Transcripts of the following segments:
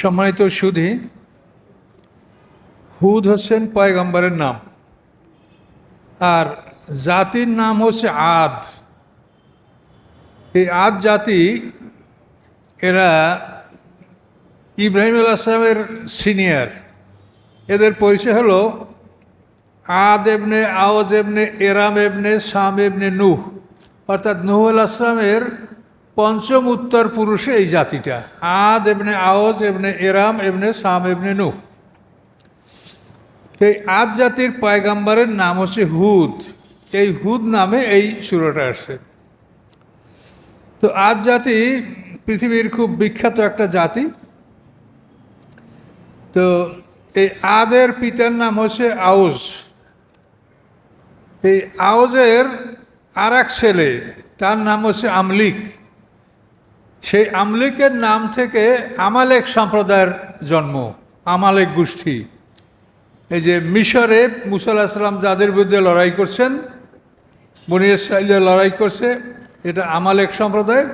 সম্মানিত সুধী, হুদ হোসেন পয়গম্বরের নাম। আর জাতির নাম হচ্ছে আদ। এই আদ জাতি, এরা ইব্রাহিম আল আসলামের সিনিয়র। এদের পরিচয় হলো আদ এবনে আওয়াজ এবনে এরাম এবনে শাম এবনে নুহ। অর্থাৎ নুহ আল আসলামের পঞ্চম উত্তর পুরুষে এই জাতিটা। আদ এবনে আওয়াজ এবনে এরাম, এবনে সাম, এবনে নু এই আদ জাতির পয়গাম্বারের নাম হচ্ছে হুদ। এই হুদ নামে এই সুরটা আসছে। তো আদ জাতি পৃথিবীর খুব বিখ্যাত একটা জাতি। তো এই আদের পিতার নাম হচ্ছে আউজ এই আউজের আর এক ছেলে, তার নাম হচ্ছে আমলিক। সেই আমলিকের নাম থেকে আমালেক সম্প্রদায়ের জন্ম, আমালেক গোষ্ঠী। এই যে মিশরে মুসাল্লাহ সাল্লাম যাদের বিরুদ্ধে লড়াই করছেন, বনি ইসরায়েলিরা লড়াই করছে, এটা আমালেক সম্প্রদায়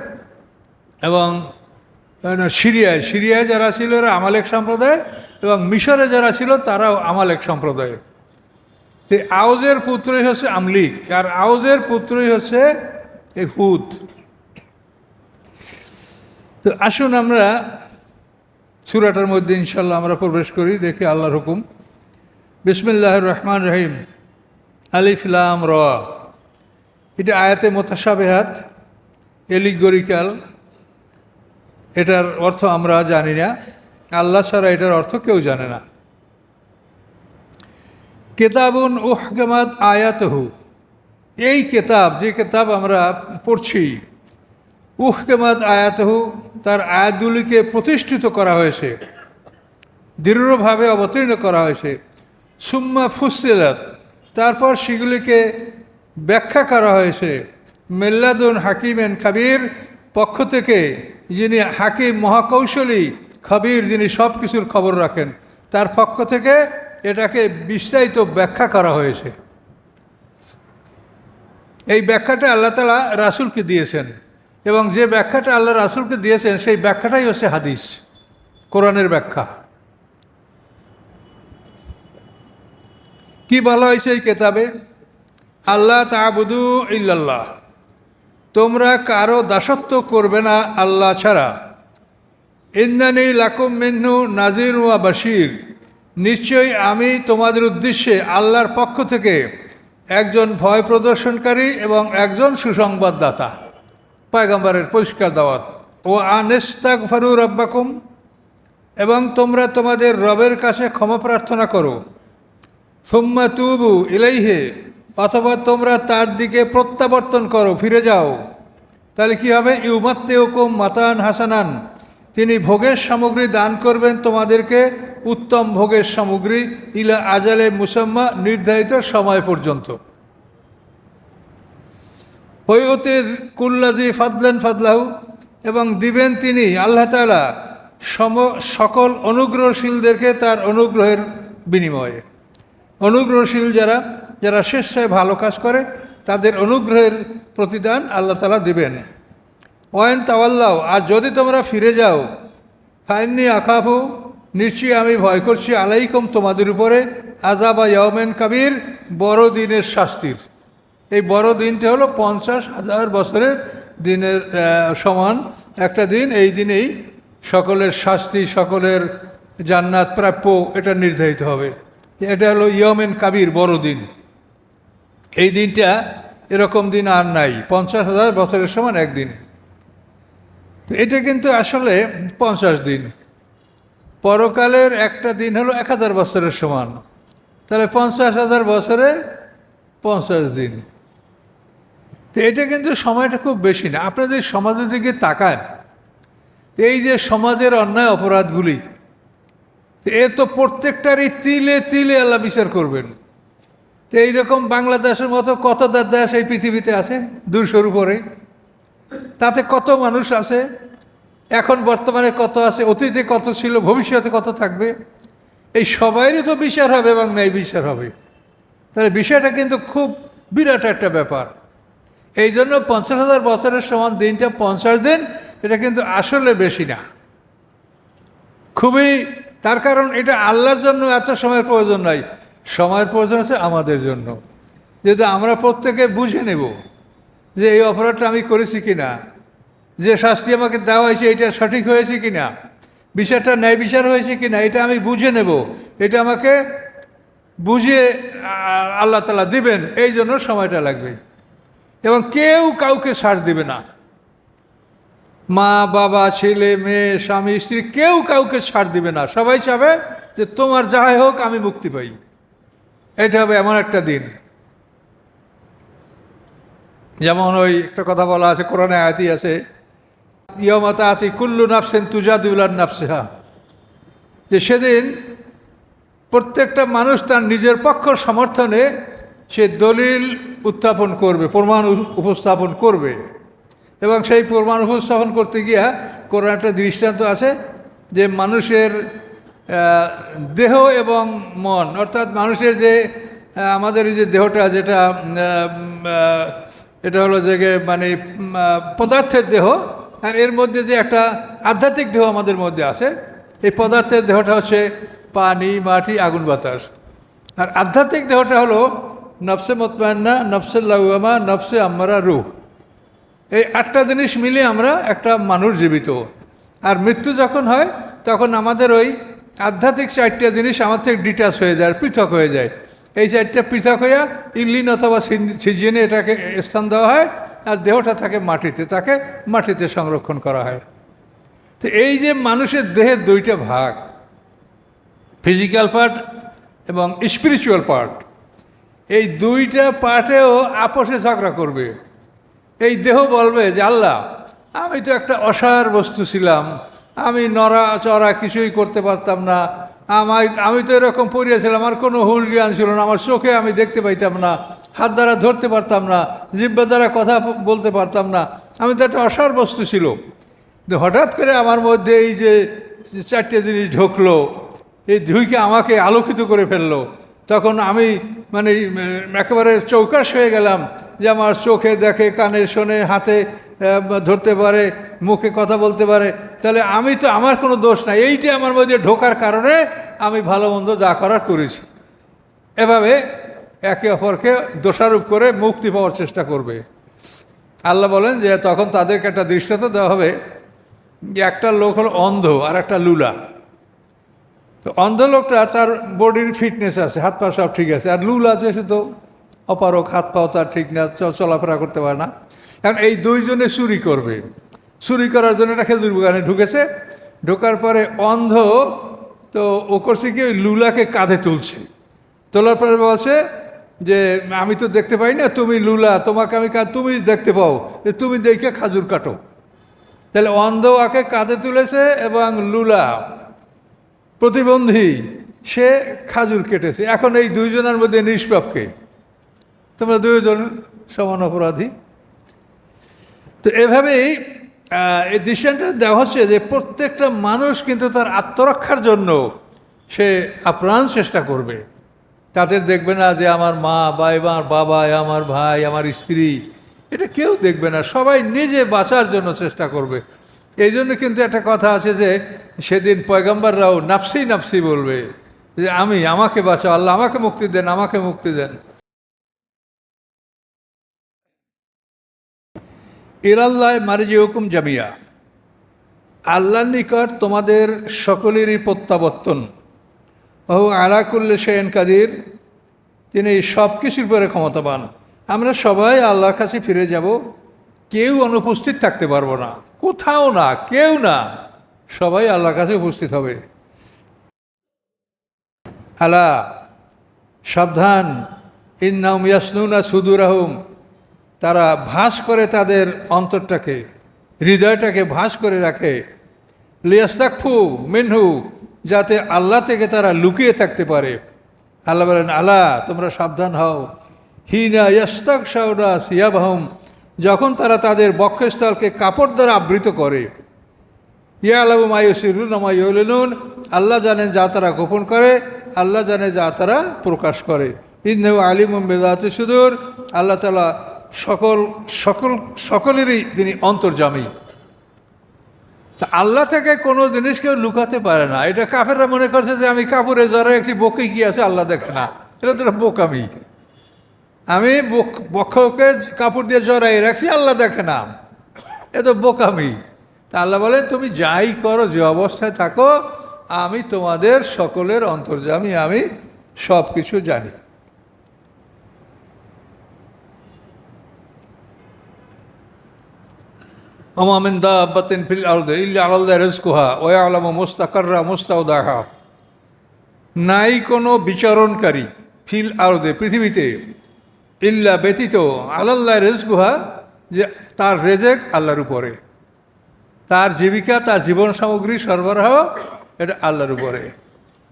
এবং সিরিয়ায়। সিরিয়ায় যারা ছিল এরা আমালেক সম্প্রদায় এবং মিশরে যারা ছিল তারাও আমালেক সম্প্রদায়। তো আউজের পুত্রই হচ্ছে আমলিক, আর আউজের পুত্রই হচ্ছে এই হুদ। তো আসুন আমরা সুরাটার মধ্যে ইনশাল্লাহ আমরা প্রবেশ করি, দেখি আল্লাহর হুকুম। বিসমিল্লাহ রহমান রহিম। আলিফিলাম র। এটা আয়াতে মোতাসাবেহাত এলিগরিক্যাল এটার অর্থ আমরা জানি না। আল্লাহ ছাড়া এটার অর্থ কেউ জানে না। কেতাবুন উহকামাত আয়াতহু। এই কেতাব, যে কেতাব আমরা পড়ছি উহকামাত আয়াতহু তার আয়াতগুলিকে প্রতিষ্ঠিত করা হয়েছে। দৃঢ়ভাবে অবতীর্ণ করা হয়েছে। সুম্মা ফুসিলাত তারপর সেগুলিকে ব্যাখ্যা করা হয়েছে। মেল্লাদুন হাকিমেন খাবির পক্ষ থেকে, যিনি হাকিম মহাকৌশলী, খাবির যিনি সব কিছুর খবর রাখেন, তার পক্ষ থেকে এটাকে বিস্তারিত ব্যাখ্যা করা হয়েছে। এই ব্যাখ্যাটা আল্লাহ তালা রাসুলকে দিয়েছেন। এবং যে ব্যাখ্যাটা আল্লাহ রাসুলকে দিয়েছেন, সেই ব্যাখ্যাটাই হচ্ছে হাদিস, কোরআনের ব্যাখ্যা। কি বলা হয়েছে এই কেতাবে? আল্লাহ তাবুদু ইল্লাল্লাহ। তোমরা কারও দাসত্ব করবে না আল্লাহ ছাড়া। ইন্দানি লাকুম মিন্নু নাজির ওয়া বাশির। নিশ্চয়ই আমি তোমাদের উদ্দেশ্যে আল্লাহর পক্ষ থেকে একজন ভয় প্রদর্শনকারী এবং একজন সুসংবাদদাতা। পয়গম্বরের পরিষ্কার দাওয়াত ও আনেস্তাক ফারুর আব্বাকুম এবং তোমরা তোমাদের রবের কাছে ক্ষমা প্রার্থনা করো। সুম্মা তুবু ইলাইহে, অথবা তোমরা তার দিকে প্রত্যাবর্তন করো, ফিরে যাও। তাহলে কি হবে? ইউমাত্তে হুকুম মাতান হাসানান, তিনি ভোগের সামগ্রী দান করবেন তোমাদেরকে উত্তম ভোগের সামগ্রী ইলা আজালে মুসাম্মা নির্ধারিত সময় পর্যন্ত। ওতে কুল্লাজি ফাদলেন ফাদলাহু, এবং দিবেন তিনি আল্লাহ তালা সম, সকল অনুগ্রহশীলদেরকে তার অনুগ্রহের বিনিময়ে। অনুগ্রহশীল যারা যারা স্বেচ্ছায় ভালো কাজ করে, তাদের অনুগ্রহের প্রতিদান আল্লাহ তালা দিবেন। ওয়েন তাওয়াল্লাও আর যদি তোমরা ফিরে যাও, ফাইননি আকাফু নিশ্চয়ই আমি ভয় করছি, আলাইকুম তোমাদের উপরে আজাবা ইয়মেন কাবির বড় দিনের শাস্তির। এই বড় দিনটা হলো পঞ্চাশ হাজার বছরের দিনের সমান। একটা দিন, এই দিনেই সকলের শাস্তি, সকলের জান্নাত প্রাপ্য, এটা নির্ধারিত হবে। এটা হলো ইয়মেন কাবির বড় দিন। এই দিনটা এরকম দিন আর নাই, পঞ্চাশ হাজার বছরের সমান একদিন। তো এটা কিন্তু আসলে পঞ্চাশ দিন। পরকালের একটা দিন হলো এক হাজার বছরের সমান। তাহলে পঞ্চাশ হাজার বছরে পঞ্চাশ দিন। তো এটা কিন্তু সময়টা খুব বেশি না। আপনারা যদি সমাজের দিকে তাকান এই যে সমাজের অন্যায় অপরাধগুলি এর তো প্রত্যেকটারই তিলে তিলে আল্লাহ বিচার করবেন। তো এইরকম বাংলাদেশের মতো কত দেশ এই পৃথিবীতে আছে? দুশোর উপরে। তাতে কত মানুষ আছে? এখন বর্তমানে কত আছে? অতীতে কত ছিল? ভবিষ্যতে কত থাকবে? এই সবাইরই তো বিচার হবে এবং ন্যায় বিচার হবে। তাহলে বিষয়টা কিন্তু খুব বিরাট একটা ব্যাপার। এই জন্য পঞ্চাশ হাজার বছরের সমান দিনটা পঞ্চাশ দিন এটা কিন্তু আসলে বেশি না। খুবই তার কারণ এটা আল্লাহর জন্য এত সময়ের প্রয়োজন নাই। সময়ের প্রয়োজন আছে আমাদের জন্য। যেহেতু আমরা প্রত্যেকে বুঝে নেব যে এই অপরাধটা আমি করেছি কি না যে শাস্তি আমাকে দেওয়া হয়েছে এটা সঠিক হয়েছে কি না বিচারটা ন্যায় বিচার হয়েছে কি না এটা আমি বুঝে নেব। এটা আমাকে বুঝে আহ, আল্লাহ তালা দিবেন এই জন্য সময়টা লাগবে। এবং কেউ কাউকে ছাড় দিবে না। মা, বাবা, ছেলে, মেয়ে, স্বামী, স্ত্রী, কেউ কাউকে ছাড় দিবে না। সবাই চাবে যে তোমার যাই হোক আমি মুক্তি পাই। এটা হবে এমন একটা দিন। যেমন ওই একটা কথা বলা আছে, কোরআনে আয়াতি আছে ইয়মাতা আতি কুল্লু নাফসেন তুজাদুল্লার নাফসেহা। যে সেদিন প্রত্যেকটা মানুষ তার নিজের পক্ষ সমর্থনে সে দলিল উত্থাপন করবে, প্রমাণ উপস্থাপন করবে। এবং সেই প্রমাণ উপস্থাপন করতে গিয়া কোনো একটা দৃষ্টান্ত আছে যে মানুষের দেহ এবং মন, অর্থাৎ মানুষের যে আমাদের এই যে দেহটা যেটা এটা হলো যে মানে পদার্থের দেহ, আর এর মধ্যে যে একটা আধ্যাত্মিক দেহ আমাদের মধ্যে আছে, এই পদার্থের দেহটা হচ্ছে পানি, মাটি, আগুন, বাতাস। আর আধ্যাত্মিক দেহটা হলো নফসে মতমান্না, নফসে লাউমা নফসে আম্মারা রুহ। এই আটটা জিনিস মিলে আমরা একটা মানুষ জীবিত। আর মৃত্যু যখন হয়, তখন আমাদের ওই আধ্যাত্মিক চারটা জিনিস আমার থেকে ডিটাচ হয়ে যায়, পৃথক হয়ে যায়। এই চারটা পৃথক হইয়া ইল্লিন অথবা সিজিনে এটাকে স্থান দেওয়া হয়, আর দেহটা থাকে মাটিতে, তাকে মাটিতে সংরক্ষণ করা হয়। তো এই যে মানুষের দেহের দুইটা ভাগ ফিজিক্যাল পার্ট এবং স্পিরিচুয়াল পার্ট এই দুইটা পার্টেও আপোষে ঝগড়া করবে। এই দেহ বলবে যে, আল্লাহ, আমি তো একটা অসার বস্তু ছিলাম। আমি নড়া চড়া কিছুই করতে পারতাম না। আমায়, আমি তো এরকম পড়িয়েছিলাম আমার কোনো হুল জ্ঞান ছিল না। আমার চোখে আমি দেখতে পাইতাম না। হাত দ্বারা ধরতে পারতাম না। জিব্বা দ্বারা কথা বলতে পারতাম না। আমি তো একটা অসার বস্তু ছিল। হঠাৎ করে আমার মধ্যে এই যে চারটে জিনিস ঢুকলো, এই ধুইকে আমাকে আলোকিত করে ফেলল। তখন আমি মানে একেবারে চৌকাশ হয়ে গেলাম যে আমার চোখে দেখে, কানে শোনে, হাতে ধরতে পারে, মুখে কথা বলতে পারে। তাহলে আমি তো, আমার কোনো দোষ নাই। এইটা আমার মধ্যে ঢোকার কারণে আমি ভালো মন্দ যা করার করেছি। এভাবে একে অপরকে দোষারোপ করে মুক্তি পাওয়ার চেষ্টা করবে। আল্লাহ বলেন যে, তখন তাদেরকে একটা দৃষ্টান্ত দেওয়া হবে যে, একটা লোক হলো অন্ধ আর একটা লুলা। তো অন্ধ লোকটা তার বডির ফিটনেস আছে, হাত পা সব ঠিক আছে। আর লুল আছে, সে তো অপারক হাত পাও তার ঠিক না চলাফেরা করতে পারে না। এখন এই দুইজনে চুরি করবে। চুরি করার জন্য একটা খেজুর বাগানে ঢুকেছে। ঢোকার পরে অন্ধ, তো ও করছে কি, ওই লুলাকে কাঁধে তুলছে। তোলার পরে বলছে যে, আমি তো দেখতে পাই না, তুমি লুলা, তোমাকে আমি তুমি দেখতে পাও, যে তুমি দেখে খাজুর কাটো। তাহলে অন্ধ ওকে কাঁধে তুলেছে এবং লুলা প্রতিবন্ধী, সে খাজুর কেটেছে। এখন এই দুইজনের মধ্যে নিষ্পাপকে তোমরা দুইজন সমান অপরাধী। তো এভাবেই এই দৃষ্টান্তটা দেওয়া হচ্ছে যে প্রত্যেকটা মানুষ কিন্তু তার আত্মরক্ষার জন্য সে আপ্রাণ চেষ্টা করবে। তাদের দেখবে না যে আমার মা বা আমার বাবা, আমার ভাই, আমার স্ত্রী, এটা কেউ দেখবে না। সবাই নিজে বাঁচার জন্য চেষ্টা করবে। এই জন্য কিন্তু একটা কথা আছে যে সেদিন পয়গম্বররাও নাফসি নাফসি বলবে যে আমি, আমাকে বাঁচাও, আল্লাহ আমাকে মুক্তি দেন, আমাকে মুক্তি দেন। ইরাল্লাহ মারিজি হুকুম জামিয়া। আল্লাহর নিকট তোমাদের সকলেরই প্রত্যাবর্তন। ওহু আলাকুল্লে শেন কাদির। তিনি সব কিছুর উপরে ক্ষমতাবান। আমরা সবাই আল্লাহর কাছে ফিরে যাব, কেউ অনুপস্থিত থাকতে পারব না। কোথাও না, কেউ না। সবাই আল্লাহর কাছে উপস্থিত হবে। আলা, সাবধান। ইন্নাউম ইয়াসনুনা সুদুরাহুম। তারা ভাস করে তাদের অন্তরটাকে, হৃদয়টাকে ভাস করে রাখে। লিয়াস্তাকফু মিনহু, যাতে আল্লাহ থেকে তারা লুকিয়ে থাকতে পারে। আল্লাহ বলেন আল্লাহ তোমরা সাবধান হও। হিনা ইয়াস্তাক সাউডা সিয়াবাহম। যখন তারা তাদের বক্ষস্থলকে কাপড় দ্বারা আবৃত করে। ইয়া আল্লাহ মায়ুসিরুন মায়ুলিনুন আল্লাহ জানেন যা তারা গোপন করে, আল্লাহ জানে যা তারা প্রকাশ করে। ইন্দেহ আলিম বেদাত সুদূর। আল্লাহ তালা সকল সকল, সকলেরই তিনি অন্তর্জামী। তা আল্লাহ থেকে কোনো জিনিস কেউ লুকাতে পারে না। এটা কাফেররা মনে করছে যে আমি কাপড়ে জড়াই একটি বকে কি আছে, আল্লাহ দেখে না। এটা তো বোকামি। আমি বক- বক্ষকে কাপড় দিয়ে জড়াই রাখছি, আল্লাহ দেখে না। এ তো বোকামি। তা আল্লাহ বলে, তুমি যাই করো, যে অবস্থায় থাকো, আমি তোমাদের সকলের অন্তর্জামী আমি সব কিছু জানি অমামিন দাব্বাতিন ফিল আরদে ইল্লা আলাল্লাহ রিজকুহা ওয়া ইয়ালামু মুস্তাকাররা মুস্তাউদাহা। নাই কোনো বিচরণকারী ফিল আরদে পৃথিবীতে ইল্লা ব্যতীত আলাল্লাহ রেজগুহা যে তার রেজেক আল্লাহর উপরে। তার জীবিকা, তার জীবন সামগ্রী সরবরাহ এটা আল্লাহর উপরে।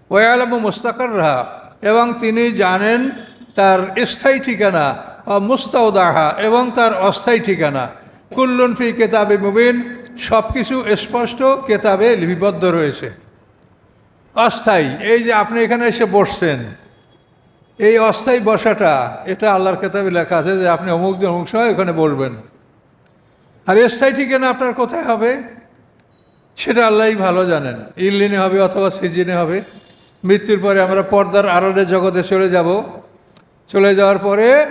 ওয়া আলামু মুস্তাকার রাহা এবং তিনি জানেন তার স্থায়ী ঠিকানা মুস্তাউদাহা এবং তার অস্থায়ী ঠিকানা। কুল্লুন ফি কেতাবে মুবিন সব কিছু স্পষ্ট কেতাবে লিপিবদ্ধ রয়েছে। অস্থায়ী, এই যে আপনি এখানে এসে বসছেন এই অস্থায়ী বসাটা, এটা আল্লাহর কেতাবে লেখা আছে যে আপনি অমুক দিন অমুক সময় ওখানে বসবেন। আর স্থায়ী ঠিকানা আপনার কোথায় হবে? সেটা আল্লাহই ভালো জানেন। ইল্লিনে হবে অথবা সিজিনে হবে। মৃত্যুর পরে আমরা পর্দার আড়ালে জগতে চলে যাব। চলে যাওয়ার পরে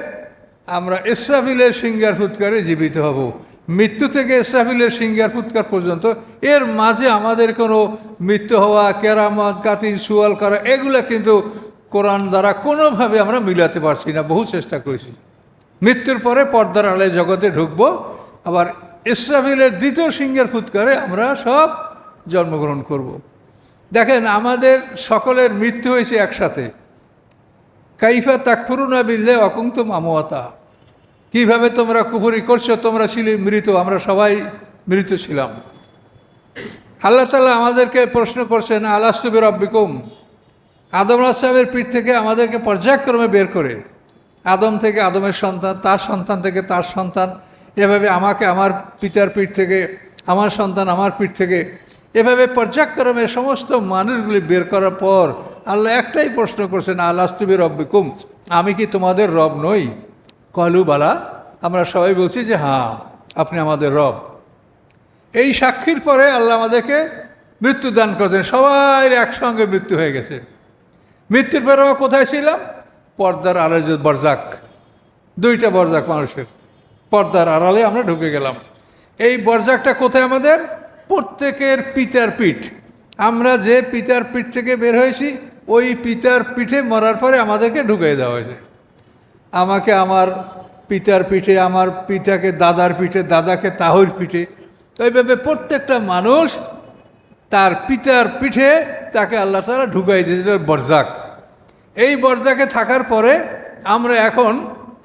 আমরা ইসরাফিলের সিঙ্গার ফুৎকারে জীবিত হব। মৃত্যু থেকে ইসরাফিলের সিঙ্গার ফুৎকার পর্যন্ত, এর মাঝে আমাদের কোনো মৃত্যু হওয়া, কেরামত কাতি সুয়াল করা, এগুলো কিন্তু কোরআন দ্বারা কোনোভাবে আমরা মিলাতে পারছি না, বহু চেষ্টা করেছি। মৃত্যুর পরে পর্দার আড়ালে জগতে ঢুকবো, আবার ইসরাফিলের দ্বিতীয় সিঙ্গার ফুৎকারে আমরা সব জন্মগ্রহণ করব। দেখেন, আমাদের সকলের মৃত্যু হয়েছে একসাথে। কাইফা তাকফুরুনা বিল্লে অকুন্ত মামুয়াতা কীভাবে তোমরা কুফুরি করছ, তোমরা ছিলে মৃত, আমরা সবাই মৃত ছিলাম। আল্লাহ তালা আমাদেরকে প্রশ্ন করছেন আলাস্তুবের অব্বিকুম আদম সাহেবের পিঠ থেকে আমাদেরকে পর্যায়ক্রমে বের করে, আদম থেকে আদমের সন্তান, তার সন্তান থেকে তার সন্তান, এভাবে আমাকে আমার পিতার পিঠ থেকে, আমার সন্তান আমার পিঠ থেকে, এভাবে পর্যায়ক্রমে সমস্ত মানুষগুলি বের করার পর আল্লাহ একটাই প্রশ্ন করছেন আল্লাস্তুবির রব্বিকুম, আমি কি তোমাদের রব নই? কলু, বালা, আমরা সবাই বলছি যে হ্যাঁ আপনি আমাদের রব। এই সাক্ষীর পরে আল্লাহ আমাদেরকে মৃত্যু দান করেছেন, সবাই একসঙ্গে মৃত্যু হয়ে গেছে। মৃত্যুর পরে আমরা কোথায় ছিলাম? পর্দার আড়ালে বরজাক, দুইটা বরজাক মানুষের। পর্দার আড়ালে আমরা ঢুকে গেলাম। এই বরজাকটা কোথায় আমাদের? প্রত্যেকের পিতার পিঠ। আমরা যে পিতার পিঠ থেকে বের হয়েছি, ওই পিতার পিঠে মরার পরে আমাদেরকে ঢুকিয়ে দেওয়া হয়েছে। আমাকে আমার পিতার পিঠে, আমার পিতাকে দাদার পিঠে, দাদাকে তাহর পিঠে, এইভাবে প্রত্যেকটা মানুষ তার পিতার পিঠে তাকে আল্লাহ তালা ঢুকাই দিয়েছিল বরজাক। এই বরজাকে থাকার পরে আমরা এখন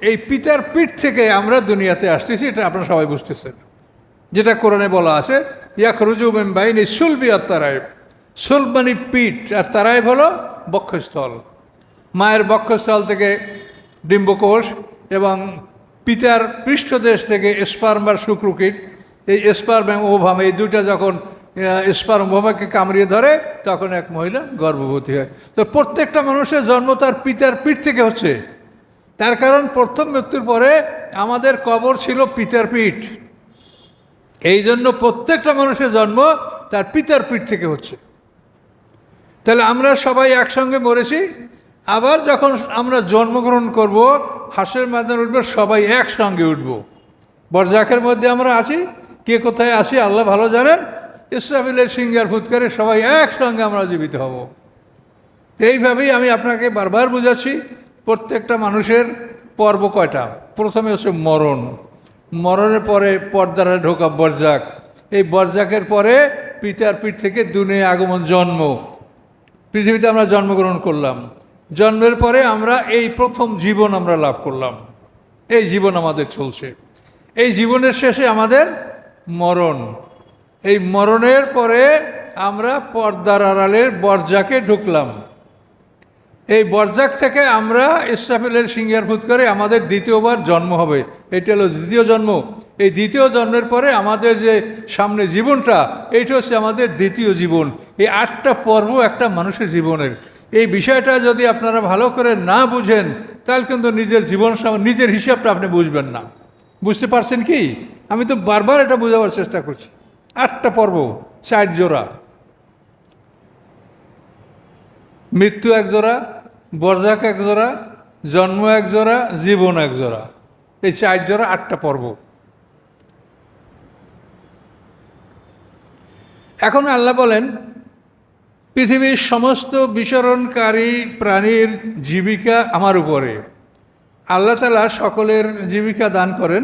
এই পিতার পিঠ থেকে আমরা দুনিয়াতে আসতেছি, এটা আপনারা সবাই বুঝতেছেন। যেটা কোরআনে বলা আছে ইয়াক রুজু বাইনি সুলবি আর তারাইব। সুলব মানে পিঠ, আর তারাইব হলো বক্ষস্থল। মায়ের বক্ষস্থল থেকে ডিম্বকোষ এবং পিতার পৃষ্ঠদেশ থেকে স্পার্ম বা শুক্রকিট। এই স্পার্ম এবং ওভাম, এই দুইটা যখন স্পার্ম ওভামকে কামড়িয়ে ধরে, তখন এক মহিলা গর্ভবতী হয়। তো প্রত্যেকটা মানুষের জন্ম তার পিতার পিঠ থেকে হচ্ছে। তার কারণ প্রথম মৃত্যুর পরে আমাদের কবর ছিল পিতার পিঠ। এই জন্য প্রত্যেকটা মানুষের জন্ম তার পিতার পিঠ থেকে হচ্ছে। তাহলে আমরা সবাই একসঙ্গে মরেছি। আবার যখন আমরা জন্মগ্রহণ করব হাঁসের ময়দান উঠবো, সবাই একসঙ্গে উঠব। বরজাকের মধ্যে আমরা আছি, কে কোথায় আসি আল্লাহ ভালো জানেন। ইসরাফিলের সিঙ্গার ফুৎকারে সবাই একসঙ্গে আমরা জীবিত হব। এইভাবেই আমি আপনাকে বারবার বুঝাচ্ছি, প্রত্যেকটা মানুষের পর্ব কয়টা? প্রথমে হচ্ছে মরণ। মরণের পরে পর্দারে ঢোকা বরজাক। এই বরজাকের পরে পিতার পিঠ থেকে দুনিয়া আগমন, জন্ম। পৃথিবীতে আমরা জন্মগ্রহণ করলাম। জন্মের পরে আমরা এই প্রথম জীবন আমরা লাভ করলাম। এই জীবন আমাদের চলছে। এই জীবনের শেষে আমাদের মরণ। এই মরণের পরে আমরা পর্দার আড়ালের বরজাকে ঢুকলাম। এই বরজাক থেকে আমরা ইসরাফিলের সিঙ্গার ফুট করে আমাদের দ্বিতীয়বার জন্ম হবে। এটা হলো দ্বিতীয় জন্ম। এই দ্বিতীয় জন্মের পরে আমাদের যে সামনে জীবনটা, এইটা হচ্ছে আমাদের দ্বিতীয় জীবন। এই আটটা পর্ব একটা মানুষের জীবনের। এই বিষয়টা যদি আপনারা ভালো করে না বুঝেন, তাহলে কিন্তু নিজের জীবন নিজের হিসাবটা আপনি বুঝবেন না। বুঝতে পারছেন কি? আমি তো বারবার এটা বোঝাবার চেষ্টা করছি। আটটা পর্ব চার জোড়া। মৃত্যু এক জোড়া, বরজাক এক জোড়া, জন্ম এক জোড়া, জীবন এক জোড়া। এই চার জোড়া, আটটা পর্ব। এখন আল্লাহ বলেন, পৃথিবীর সমস্ত বিচরণকারী প্রাণীর জীবিকা আমার উপরে। আল্লাহ তালা সকলের জীবিকা দান করেন।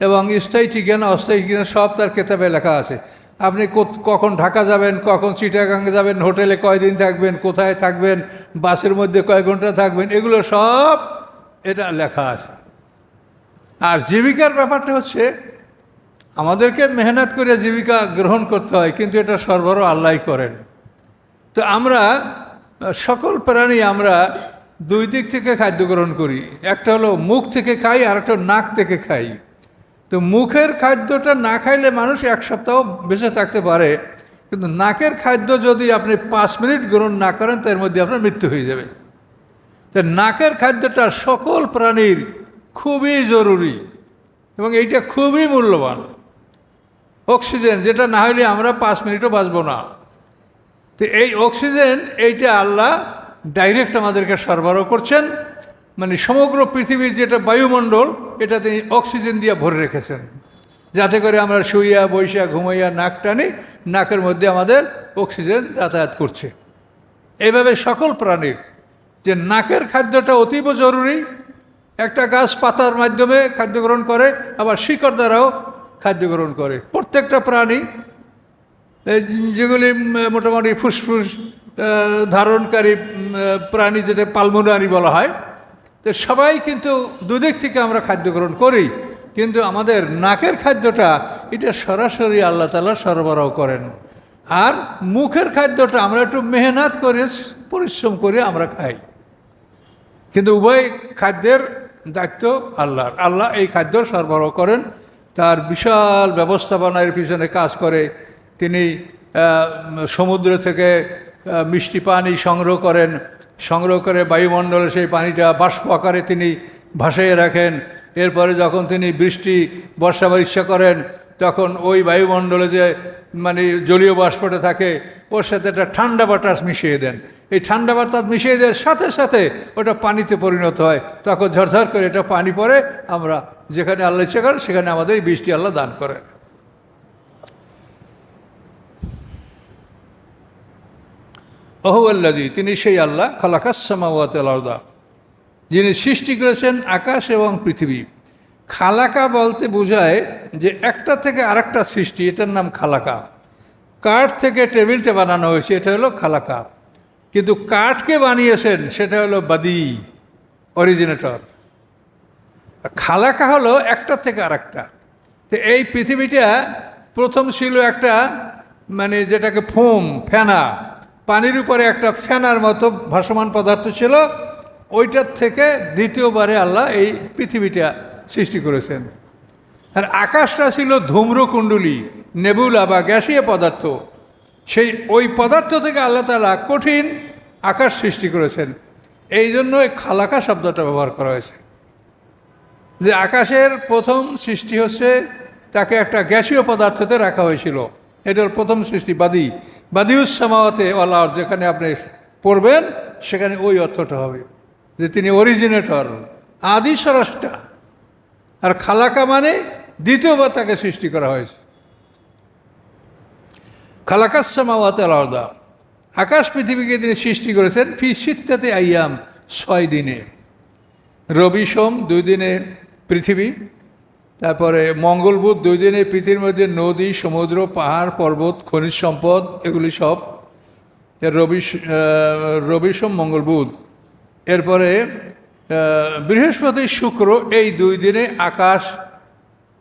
এবং স্থায়ী ঠিকানা অস্থায়ী ঠিকানা সব তার কেতাবে লেখা আছে। আপনি কখন ঢাকা যাবেন, কখন চিটাগাঙ্গে যাবেন, হোটেলে কয়দিন থাকবেন, কোথায় থাকবেন, বাসের মধ্যে কয় ঘণ্টা থাকবেন, এগুলো সব এটা লেখা আছে। আর জীবিকার ব্যাপারটা হচ্ছে, আমাদেরকে মেহনত করে জীবিকা গ্রহণ করতে হয়, কিন্তু এটা সরবরাহ আল্লাহ করেন। তো আমরা, সকল প্রাণী আমরা দুই দিক থেকে খাদ্য গ্রহণ করি। একটা হলো মুখ থেকে খাই আর একটা নাক থেকে খাই। তো মুখের খাদ্যটা না খাইলে মানুষ এক সপ্তাহ বেঁচে থাকতে পারে, কিন্তু নাকের খাদ্য যদি আপনি পাঁচ মিনিট গ্রহণ না করেন, তার মধ্যে আপনার মৃত্যু হয়ে যাবে। তো নাকের খাদ্যটা সকল প্রাণীর খুবই জরুরি এবং এইটা খুবই মূল্যবান। অক্সিজেন, যেটা না হলে আমরা পাঁচ মিনিটও বাঁচবো না। তো এই অক্সিজেন, এইটা আল্লাহ ডাইরেক্ট আমাদেরকে সরবরাহ করছেন। মানে সমগ্র পৃথিবীর যেটা বায়ুমণ্ডল, এটা তিনি অক্সিজেন দিয়ে ভরে রেখেছেন। যাতে করে আমরা শুইয়া বৈশা ঘুমাইয়া, নাক টানি, নাকের মধ্যে আমাদের অক্সিজেন যাতায়াত করছে। এইভাবে সকল প্রাণীর যে নাকের খাদ্যটা অতীব জরুরি, একটা গাছ পাতার মাধ্যমে খাদ্য গ্রহণ করে, আবার শিকড় দ্বারাও খাদ্য গ্রহণ করে। প্রত্যেকটা প্রাণী যেগুলি মোটামুটি ফুসফুস ধারণকারী প্রাণী, যেটা পালমোনারি বলা হয় তো সবাই কিন্তু দুদিক থেকে আমরা খাদ্য গ্রহণ করি, কিন্তু আমাদের নাকের খাদ্যটা, এটা সরাসরি আল্লাহ তালা সরবরাহ করেন। আর মুখের খাদ্যটা আমরা একটু মেহনত করে, পরিশ্রম করে আমরা খাই। কিন্তু উভয় খাদ্যের দায়িত্ব আল্লাহর। আল্লাহ এই খাদ্য সরবরাহ করেন, তার বিশাল ব্যবস্থাপনার পিছনে কাজ করে। তিনি সমুদ্র থেকে মিষ্টি পানি সংগ্রহ করেন সংগ্রহ করে বায়ুমণ্ডলে সেই পানিটা বাষ্প আকারে তিনি ভাসাইয়ে রাখেন। এরপরে যখন তিনি বৃষ্টি, বর্ষা বর্ষা করেন, তখন ওই বায়ুমণ্ডলে যে মানে জলীয় বাষ্পটা থাকে, ওর সাথে একটা ঠান্ডা বাতাস মিশিয়ে দেন। এই ঠান্ডা বাতাস মিশিয়ে দেওয়ার সাথে সাথে ওটা পানিতে পরিণত হয়। তখন ঝরঝর করে এটা পানি পড়ে আমরা যেখানে আল্লাহ ইচ্ছে করেন, সেখানে আমাদের বৃষ্টি আল্লাহ দান করেন। অহুয়াল্লাদি তিনি সেই আল্লাহ খালাকাসামাওয়াত আলাদা যিনি সৃষ্টি করেছেন আকাশ এবং পৃথিবী। খালাকা বলতে বোঝায় যে একটা থেকে আরেকটা সৃষ্টি, এটার নাম খালাকা। কাঠ থেকে টেবিলটা বানানো হয়েছে, এটা হলো খালাকা। কিন্তু কাঠকে বানিয়েছেন, সেটা হলো বাদি, অরিজিনেটর। খালাকা হলো একটা থেকে আরেকটা। তো এই পৃথিবীটা প্রথম ছিল একটা মানে যেটাকে ফোম, ফেনা। পানির উপরে একটা ফেনার মতো ভাসমান পদার্থ ছিল, ওইটার থেকে দ্বিতীয়বারে আল্লাহ এই পৃথিবীটা সৃষ্টি করেছেন। আর আকাশটা ছিল ধূম্রকুণ্ডলী, নেবুলা বা গ্যাসীয় পদার্থ। সেই ওই পদার্থ থেকে আল্লাহ তালা কঠিন আকাশ সৃষ্টি করেছেন। এই জন্য এই খালাকা শব্দটা ব্যবহার করা হয়েছে। যে আকাশের প্রথম সৃষ্টি হচ্ছে, তাকে একটা গ্যাসীয় পদার্থতে রাখা হয়েছিল। এটার প্রথম সৃষ্টি বাদি বাদিউসামাওয়াতে আল্লাহ যেখানে আপনি পড়বেন, সেখানে ওই অর্থটা হবে যে তিনি অরিজিনেটর, আদি স্বরাষ্ট্রা আর খালাকা মানে দ্বিতীয়বার তাকে সৃষ্টি করা হয়েছে। খালাকাসামাওয়াতে আলাদা আকাশ পৃথিবীকে তিনি সৃষ্টি করেছেন ফি সিত্তাতে আইয়াম, ছয় দিনে। রবি সোম, দুই দিনে পৃথিবী। তারপরে মঙ্গল বুধ দুই দিনে পৃথিবীর মধ্যে নদী, সমুদ্র, পাহাড়, পর্বত, খনিজ সম্পদ, এগুলি সব। রবি রবি সোম, মঙ্গল বুধ। এরপরে বৃহস্পতি শুক্র এই দুই দিনে আকাশ,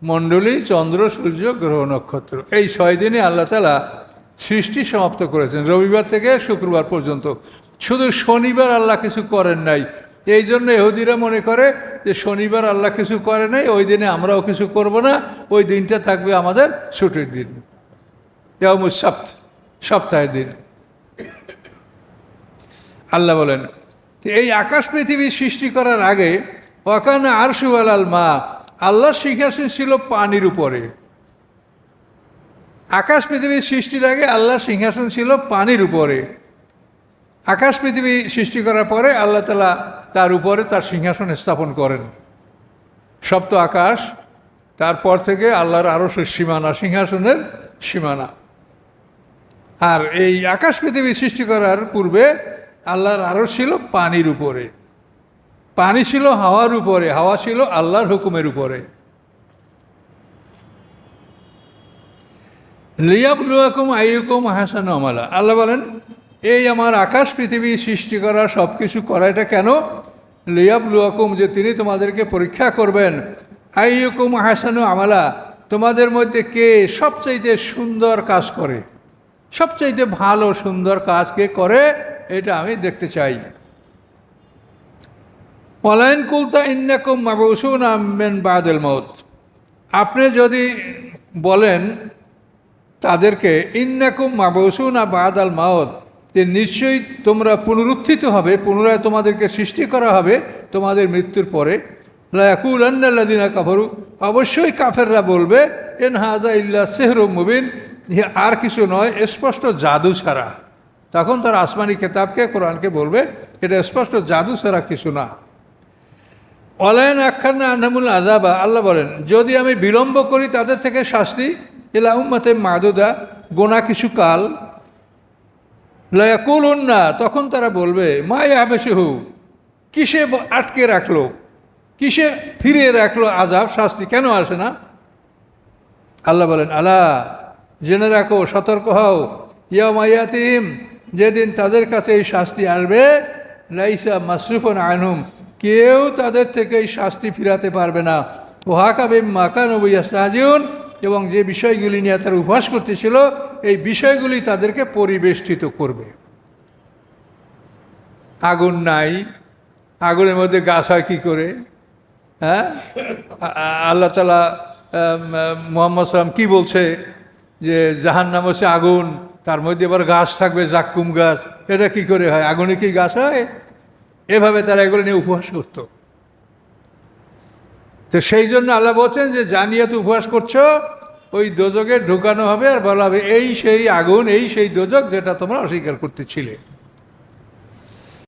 মণ্ডলী, চন্দ্র, সূর্য, গ্রহ, নক্ষত্র। এই ছয় দিনে আল্লাহ তালা সৃষ্টি সমাপ্ত করেছেন। রবিবার থেকে শুক্রবার পর্যন্ত। শুধু শনিবার আল্লাহ কিছু করেন নাই এই জন্য এহুদিরা মনে করে যে শনিবার আল্লাহ কিছু করে নাই, ওই দিনে আমরাও কিছু করব না, ওই দিনটা থাকবে আমাদের ছুটির দিন। ইয়ামুস সপ্ত সপ্তাহের দিন। আল্লাহ বলেন, এই আকাশ পৃথিবী সৃষ্টি করার আগে ওখানে আরশু আল মা, আল্লাহর সিংহাসন ছিল পানির উপরে। আকাশ পৃথিবীর সৃষ্টির আগে আল্লাহর সিংহাসন ছিল পানির উপরে। আকাশ পৃথিবী সৃষ্টি করার পরে আল্লাহ তালা তার উপরে তার সিংহাসন স্থাপন করেন। সপ্ত আকাশ, তারপর থেকে আল্লাহর আরও সীমানা, সিংহাসনের সীমানা। আর এই আকাশ পৃথিবী সৃষ্টি করার পূর্বে আল্লাহর আরও ছিল পানির উপরে। পানি ছিল হাওয়ার উপরে, হাওয়া ছিল আল্লাহর হুকুমের উপরে। লিয়াবলুয়াকুম আইয়ুকুম হাসান আমালা আল্লাহ বলেন এই আমার আকাশ পৃথিবী সৃষ্টি করা সব কিছু করা এটা কেন? লিয়াবলুয়াকুম, যে তিনি তোমাদেরকে পরীক্ষা করবেন। আইয়ুকুম হাসানু আমালা, তোমাদের মধ্যে কে সবচাইতে সুন্দর কাজ করে? সবচাইতে ভালো, সুন্দর কাজ কে করে? এটা আমি দেখতে চাই। পলায়ন কুলতা ইন্নাকুম মাবুসুন আমেন বাদেল মত আপনি যদি বলেন তাদেরকে, ইন্নাকুম মাবসুন বাদ আল মাওত যে নিশ্চয়ই তোমরা পুনরুত্থিত হবে, পুনরায় তোমাদেরকে সৃষ্টি করা হবে, তোমাদের মৃত্যুর পরে। লায়াকুল আন্নাল্লাদিনা অবশ্যই কাফেররা বলবে এন হাজা ইল্লা সেহরু মুবিন। ইহা আর কিছু নয় স্পষ্ট জাদু ছাড়া। তখন তার আসমানি খেতাবকে কোরআনকে বলবে, এটা স্পষ্ট জাদু ছাড়া কিছু না। অলায়ন আখ্যান আনামুল আজাবা আল্লাহ বলেন, যদি আমি বিলম্ব করি, তাদের থেকে শাস্তি। এলা উম্মতে মাদুদা, গোনা কিছু কাল। লয়াকুল না তখন তারা বলবে, মা আবেশে হু কিসে আটকে রাখল? কিসে ফিরিয়ে রাখল আজাব শাস্তি কেন আসে না? আল্লাহ বলেন আল্লাহ জেনে রাখো, সতর্ক হও। ইয়া মাইয়াতিম যেদিন তাদের কাছে এই শাস্তি আসবে, লাইসা মাসরুফন আনহুম, কেউ তাদের থেকে এই শাস্তি ফিরাতে পারবে না। ওহাকাবিম মাকান সাহাজিউন এবং যে বিষয়গুলি নিয়ে তারা উপহাস করতেছিল এই বিষয়গুলি তাদেরকে পরিবেষ্টিত করবে। আগুন নাই, আগুনের মধ্যে গাছ হয় কী করে? হ্যাঁ? আল্লাহ তালা মোহাম্মদ সালাম কী বলছে? যে জাহান নাম হচ্ছে আগুন, তার মধ্যে আবার গাছ থাকবে, জাক্কুম গাছ, এটা কি করে হয়? আগুনে কি গাছ হয়? এভাবে তারা এগুলো নিয়ে উপহাস করত। তো সেই জন্য আল্লাহ বলছেন যে জানিয়ে তো উপহাস করছ ওই দোজকে ঢুকানো হবে আর বলা হবে, এই সেই আগুন, এই সেই দোজক যেটা তোমরা অস্বীকার করতেছিলে